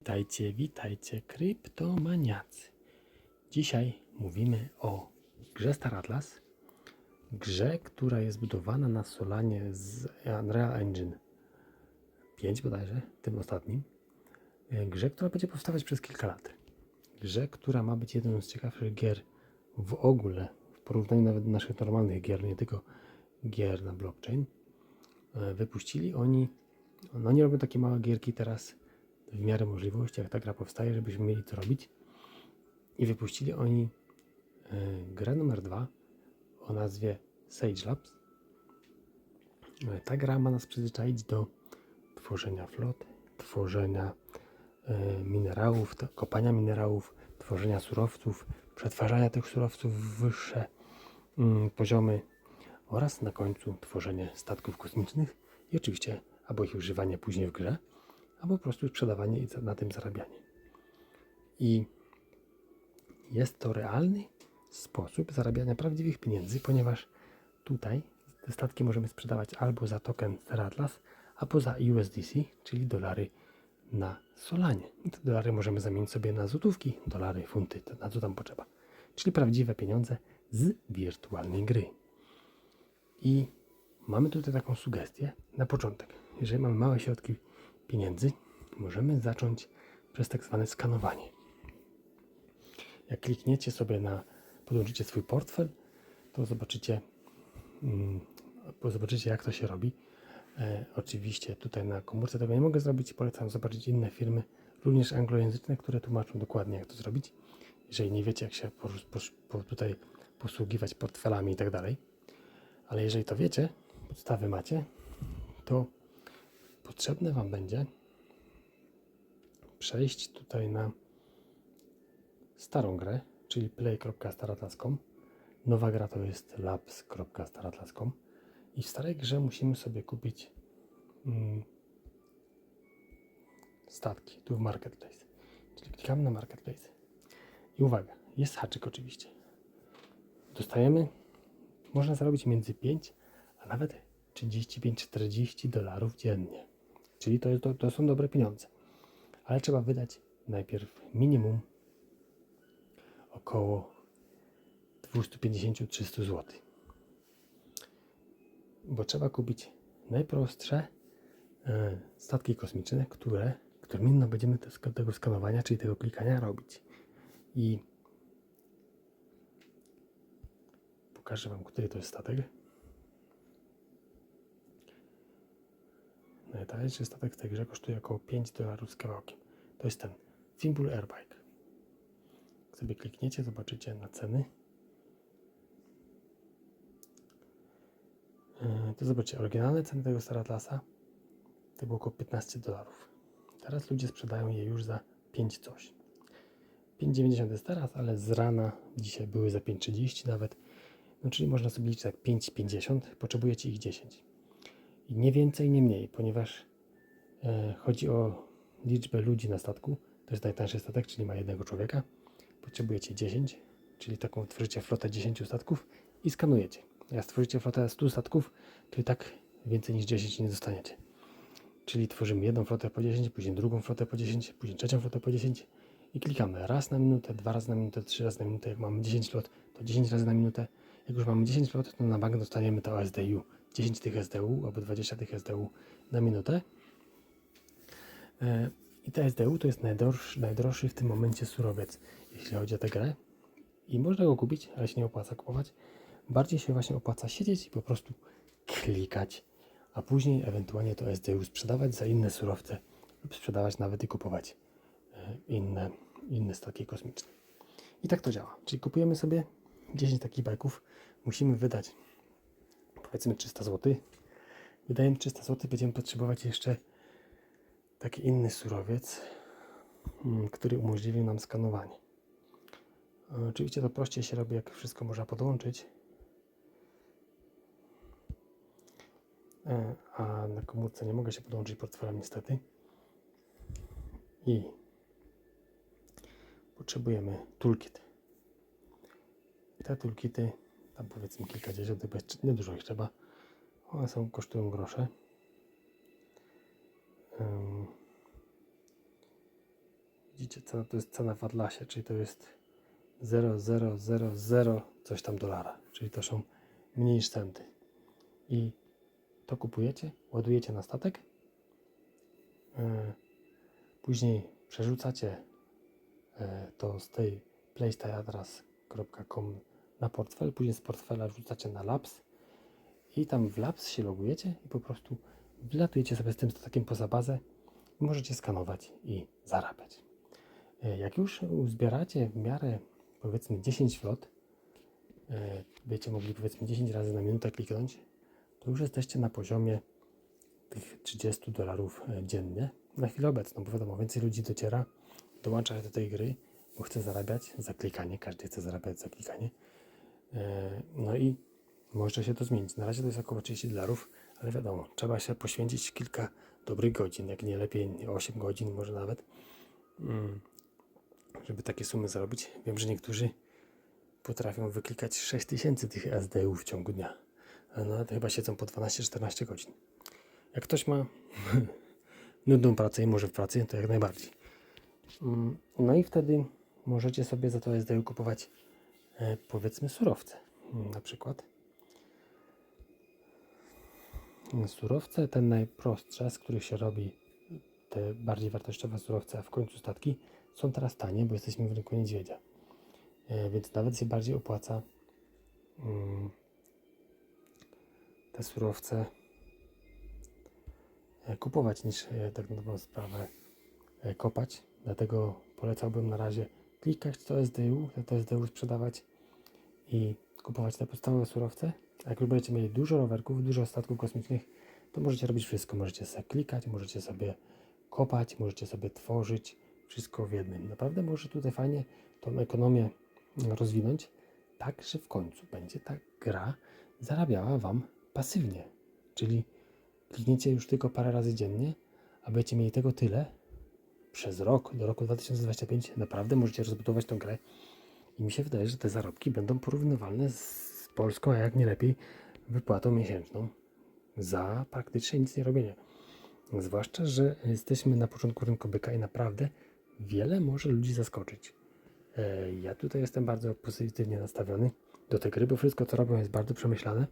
Witajcie, witajcie, kryptomaniacy. Dzisiaj mówimy o grze Star Atlas. Grze, która jest budowana na Solanie z Unreal Engine 5 bodajże, tym ostatnim. E, Grze, która będzie powstawać przez kilka lat. Grze, która ma być jedną z ciekawszych gier w ogóle, w porównaniu nawet do naszych normalnych gier, nie tylko gier na blockchain. E, Wypuścili oni, no nie robią takie małe gierki teraz, w miarę możliwości, jak ta gra powstaje, żebyśmy mieli co robić. I wypuścili oni e, grę numer dwa o nazwie Sage Labs. E, Ta gra ma nas przyzwyczaić do tworzenia flot, tworzenia e, minerałów, kopania minerałów, tworzenia surowców, przetwarzania tych surowców w wyższe mm, poziomy oraz na końcu tworzenie statków kosmicznych i oczywiście albo ich używanie później w grze, albo po prostu sprzedawanie i na tym zarabianie. I jest to realny sposób zarabiania prawdziwych pieniędzy, ponieważ tutaj te statki możemy sprzedawać albo za token Star Atlas, albo za USDC, czyli dolary na Solanie. Te dolary możemy zamienić sobie na złotówki, dolary, funty, to na co tam potrzeba. Czyli prawdziwe pieniądze z wirtualnej gry. I mamy tutaj taką sugestię na początek. Jeżeli mamy małe środki pieniędzy, możemy zacząć przez tak zwane skanowanie. Jak klikniecie sobie na, podłączycie swój portfel, to zobaczycie, mm, zobaczycie jak to się robi. E, oczywiście tutaj na komórce tego nie mogę zrobić, polecam zobaczyć inne firmy, również anglojęzyczne, które tłumaczą dokładnie jak to zrobić. Jeżeli nie wiecie jak się po, po, po, tutaj posługiwać portfelami i tak dalej. Ale jeżeli to wiecie, podstawy macie, to potrzebne Wam będzie przejść tutaj na starą grę, czyli play.staratlas.com. Nowa gra to jest labs.staratlas.com i w starej grze musimy sobie kupić mm, statki tu w Marketplace. Czyli klikamy na Marketplace. I uwaga, jest haczyk oczywiście. Dostajemy, można zarobić między 5 a nawet 35-40 dolarów dziennie. Czyli to, to, to są dobre pieniądze. Ale trzeba wydać najpierw minimum około 250-300 zł. Bo trzeba kupić najprostsze e, statki kosmiczne, które, którymi no będziemy tego skanowania, czyli tego klikania robić. I pokażę Wam, który to jest statek. Najtańszy statek w tej grze kosztuje około 5 dolarów z kawałkiem. To jest ten Simple Airbike. Jak sobie klikniecie, zobaczycie na ceny. Yy, To zobaczcie, oryginalne ceny tego Star Atlasa to było około 15 dolarów. Teraz ludzie sprzedają je już za 5 coś. 5,90 jest teraz, ale z rana dzisiaj były za 5,30 nawet. No czyli można sobie liczyć tak 5,50, potrzebujecie ich 10. I nie więcej, nie mniej, ponieważ e, chodzi o liczbę ludzi na statku. To jest najtańszy statek, czyli ma jednego człowieka. Potrzebujecie 10, czyli taką tworzycie flotę 10 statków i skanujecie. Jak stworzycie flotę 100 statków, to i tak więcej niż 10 nie dostaniecie. Czyli tworzymy jedną flotę po 10, później drugą flotę po 10, później trzecią flotę po 10 i klikamy raz na minutę, dwa razy na minutę, trzy razy na minutę. Jak mamy 10 flot, to 10 razy na minutę. Jak już mamy 10 flot, to na bank dostaniemy to SDU. 10 tych SDU albo 20 tych SDU na minutę. E, I te SDU to jest najdroższy, najdroższy w tym momencie surowiec, jeśli chodzi o tę grę. I można go kupić, ale się nie opłaca kupować. Bardziej się właśnie opłaca siedzieć i po prostu klikać, a później ewentualnie to SDU sprzedawać za inne surowce lub sprzedawać nawet i kupować e, inne, inne statki kosmiczne. I tak to działa. Czyli kupujemy sobie 10 takich bajków, musimy wydać powiedzmy 300 zł. Wydajemy 300 zł, będziemy potrzebować jeszcze taki inny surowiec, mm, który umożliwi nam skanowanie. E, Oczywiście to prościej się robi, jak wszystko można podłączyć. E, A na komórce nie mogę się podłączyć portfelem niestety. I potrzebujemy toolkit. Te toolkity, tam powiedzmy kilkadziesiąt, bo jeszcze niedużo ich trzeba. One są, kosztują grosze. Ym, Widzicie, cena to jest cena w Atlasie, czyli to jest 0,000 coś tam dolara, czyli to są mniej niż centy. I to kupujecie, ładujecie na statek, e, później przerzucacie e, to z tej playstyleadras.com na portfel, później z portfela wrzucacie na Labs i tam w Labs się logujecie i po prostu wlatujecie sobie z tym statakiem poza bazę i możecie skanować i zarabiać. E, Jak już uzbieracie w miarę powiedzmy 10 flot, e, będziecie mogli powiedzmy 10 razy na minutę kliknąć, to już jesteście na poziomie tych 30 dolarów e, dziennie na chwilę obecną, bo wiadomo, więcej ludzi dociera, dołącza do tej gry, bo chce zarabiać za klikanie, każdy chce zarabiać za klikanie. E, No i może się to zmienić. Na razie to jest około 30 dolarów, ale wiadomo, trzeba się poświęcić kilka dobrych godzin, jak nie lepiej 8 godzin, może nawet, mm, żeby takie sumy zarobić. Wiem, że niektórzy potrafią wyklikać 6000 tych SDU w ciągu dnia. A No, to chyba siedzą po 12-14 godzin. Jak ktoś ma nudną pracę i może w pracy, to jak najbardziej. Mm, No i wtedy możecie sobie za to SDU kupować powiedzmy surowce. Na przykład surowce, te najprostsze, z których się robi te bardziej wartościowe surowce, a w końcu statki, są teraz tanie, bo jesteśmy w rynku niedźwiedzia. E, Więc nawet się bardziej opłaca mm, te surowce e, kupować niż e, tak na dobrą sprawę e, kopać. Dlatego polecałbym na razie klikać to SDU, to SDU sprzedawać i kupować te podstawowe surowce. A jak już będziecie mieli dużo rowerków, dużo statków kosmicznych, to możecie robić wszystko. Możecie sobie klikać, możecie sobie kopać, możecie sobie tworzyć wszystko w jednym. Naprawdę może tutaj fajnie tą ekonomię rozwinąć, tak że w końcu będzie ta gra zarabiała Wam pasywnie. Czyli klikniecie już tylko parę razy dziennie, a będziecie mieli tego tyle przez rok, do roku 2025. Naprawdę możecie rozbudować tą grę i mi się wydaje, że te zarobki będą porównywalne z Polską, a jak nie lepiej, wypłatą miesięczną za praktycznie nic nie robienie. Zwłaszcza, że jesteśmy na początku rynku byka i naprawdę wiele może ludzi zaskoczyć. E, Ja tutaj jestem bardzo pozytywnie nastawiony do tej gry, bo wszystko co robią jest bardzo przemyślane.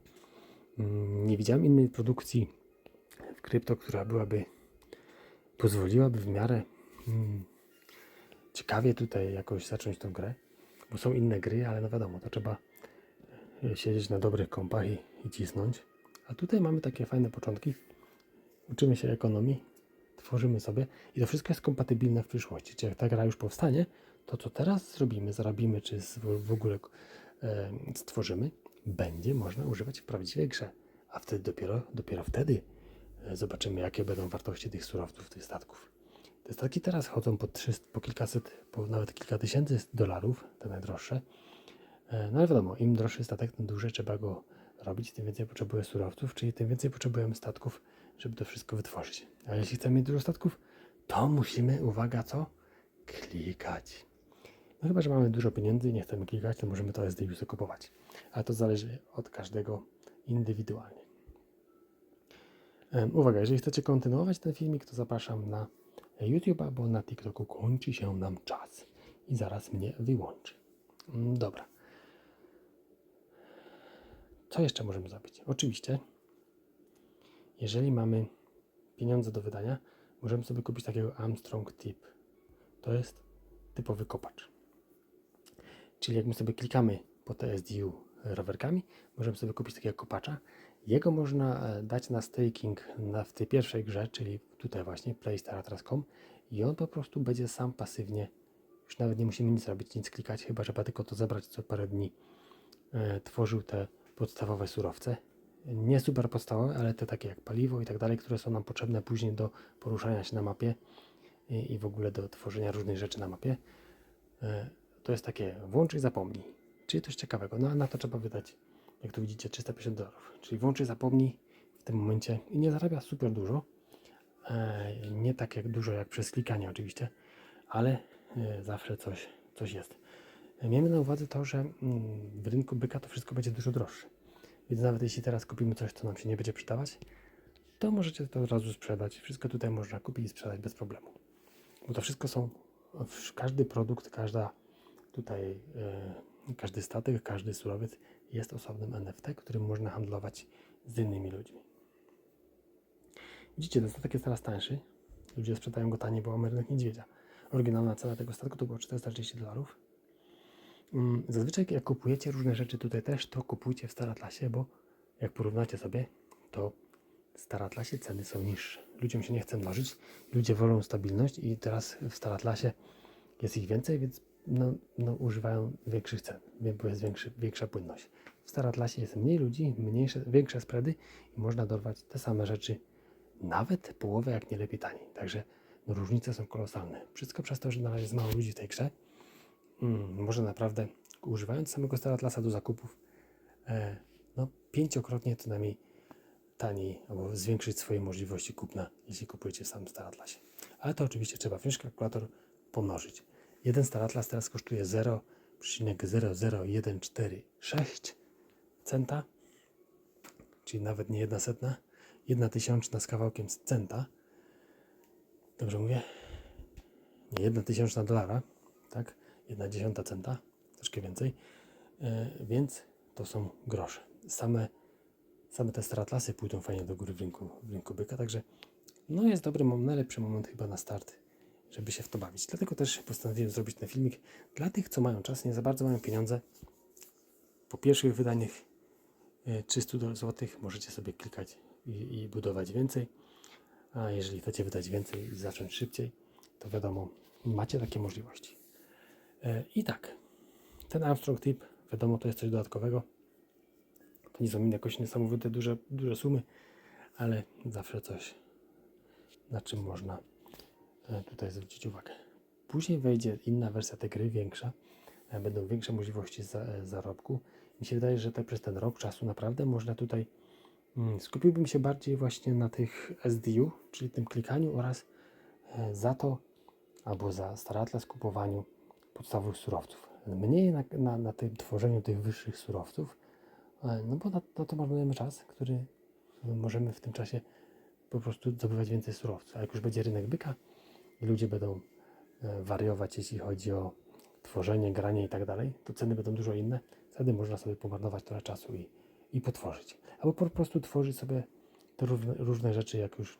Mm, Nie widziałem innej produkcji w krypto, która byłaby pozwoliłaby w miarę mm, ciekawie tutaj jakoś zacząć tą grę, bo są inne gry, ale no wiadomo, to trzeba e, siedzieć na dobrych kompach i, i cisnąć. A tutaj mamy takie fajne początki. Uczymy się ekonomii, tworzymy sobie i to wszystko jest kompatybilne w przyszłości. Czyli jak ta gra już powstanie, to co teraz zrobimy, zarobimy, czy w ogóle e, stworzymy, będzie można używać w prawdziwej grze. A wtedy dopiero, dopiero wtedy e, zobaczymy, jakie będą wartości tych surowców, tych statków. Te statki teraz chodzą po, 300, po kilkaset, po nawet kilka tysięcy dolarów, te najdroższe. E, No ale wiadomo, im droższy statek, tym dłużej trzeba go robić, tym więcej potrzebuje surowców, czyli tym więcej potrzebujemy statków, żeby to wszystko wytworzyć. A jeśli chcemy mieć dużo statków, to musimy, uwaga, co? Klikać. No chyba, że mamy dużo pieniędzy i nie chcemy klikać, to możemy to SDU kupować. Ale to zależy od każdego indywidualnie. Em, Uwaga, jeżeli chcecie kontynuować ten filmik, to zapraszam na YouTube'a, bo na TikToku kończy się nam czas i zaraz mnie wyłączy. Mm, Dobra. Co jeszcze możemy zrobić? Oczywiście, jeżeli mamy pieniądze do wydania, możemy sobie kupić takiego Armstrong Tip. To jest typowy kopacz. Czyli jak my sobie klikamy po TSDU rowerkami, możemy sobie kupić takiego kopacza. Jego można e, dać na staking na, w tej pierwszej grze, czyli tutaj właśnie playstars.com i on po prostu będzie sam pasywnie, już nawet nie musimy nic robić, nic klikać, chyba trzeba tylko to zebrać co parę dni, e, tworzył te podstawowe surowce. Nie super podstawowe, ale te takie jak paliwo i tak dalej, które są nam potrzebne później do poruszania się na mapie i, i w ogóle do tworzenia różnych rzeczy na mapie. E, to jest takie włącz i zapomnij. Czyli coś ciekawego. No a na to trzeba wydać, jak tu widzicie, 350 dolarów. Czyli włącz i zapomnij w tym momencie i nie zarabia super dużo. E, nie tak jak dużo jak przez klikanie oczywiście, ale e, zawsze coś, coś jest. E, Miejmy na uwadze to, że mm, w rynku byka to wszystko będzie dużo droższe. Więc nawet jeśli teraz kupimy coś, co nam się nie będzie przydawać, to możecie to od razu sprzedać. Wszystko tutaj można kupić i sprzedać bez problemu. Bo to wszystko są każdy produkt, każda tutaj, każdy statek, każdy surowiec jest osobnym NFT, którym można handlować z innymi ludźmi. Widzicie, ten statek jest teraz tańszy. Ludzie sprzedają go taniej, bo mamy rynek niedźwiedzia. Oryginalna cena tego statku to było 430 dolarów. Mm, Zazwyczaj jak kupujecie różne rzeczy tutaj też, to kupujcie w Star Atlasie, bo jak porównacie sobie, to w Star Atlasie ceny są niższe. Ludziom się nie chce mnożyć, ludzie wolą stabilność i teraz w Star Atlasie jest ich więcej, więc no, no, używają większych cen, bo jest większy, większa płynność. W Star Atlasie jest mniej ludzi, mniejsze, większe spready i można dorwać te same rzeczy nawet połowę, jak nie lepiej taniej. Także no, różnice są kolosalne. Wszystko przez to, że na razie jest mało ludzi w tej grze. Mm, można naprawdę, używając samego Star Atlasa do zakupów, e, no pięciokrotnie co najmniej taniej, albo zwiększyć swoje możliwości kupna, jeśli kupujecie w samym Star Atlasie. Ale to oczywiście trzeba wziąć kalkulator, pomnożyć. Jeden Star Atlas teraz kosztuje 0,00146 centa, czyli nawet nie jedna setna, jedna tysiączna z kawałkiem centa. Dobrze mówię? Nie jedna tysiączna dolara, tak? Jedna dziesiąta centa, troszkę więcej. E, więc to są grosze. Same, same te stratlasy pójdą fajnie do góry w rynku, w rynku byka, także no jest dobry najlepszy moment chyba na start, żeby się w to bawić. Dlatego też postanowiłem zrobić ten filmik dla tych, co mają czas, nie za bardzo mają pieniądze. Po pierwszych wydaniach e, 300 zł możecie sobie klikać i, i budować więcej. A jeżeli chcecie wydać więcej i zacząć szybciej, to wiadomo, macie takie możliwości. E, I tak, ten Armstrong tip, wiadomo, to jest coś dodatkowego. To nie są jakoś niesamowite duże, duże sumy, ale zawsze coś, na czym można e, tutaj zwrócić uwagę. Później wejdzie inna wersja tej gry, większa. E, Będą większe możliwości za, e, zarobku. Mi się wydaje, że te, przez ten rok czasu naprawdę można tutaj mm, skupiłbym się bardziej właśnie na tych SDU, czyli tym klikaniu oraz e, za to albo za Star Atlas kupowaniu podstawowych surowców. Mniej na, na, na tym tworzeniu tych wyższych surowców, e, no bo na, na to marnujemy czas, który możemy w tym czasie po prostu zdobywać więcej surowców. A jak już będzie rynek byka i ludzie będą e, wariować, jeśli chodzi o tworzenie, granie i tak dalej, to ceny będą dużo inne. Wtedy można sobie pomarnować trochę czasu i, i potworzyć. Albo po prostu tworzyć sobie te różne, różne rzeczy, jak już,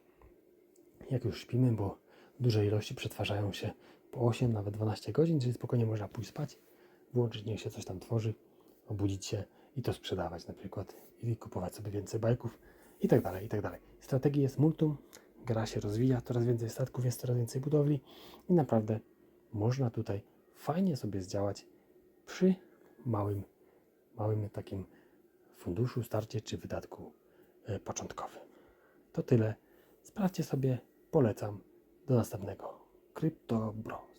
jak już śpimy, bo duże ilości przetwarzają się po 8, nawet 12 godzin, czyli spokojnie można pójść spać, włączyć, niech się coś tam tworzy, obudzić się i to sprzedawać na przykład i kupować sobie więcej bajków i tak dalej, i tak dalej. Strategii jest multum, gra się rozwija, coraz więcej statków jest, coraz więcej budowli i naprawdę można tutaj fajnie sobie zdziałać przy małym, małym takim funduszu, starcie czy wydatku e, początkowym. To tyle. Sprawdźcie sobie, polecam. Do następnego. Crypto Bros.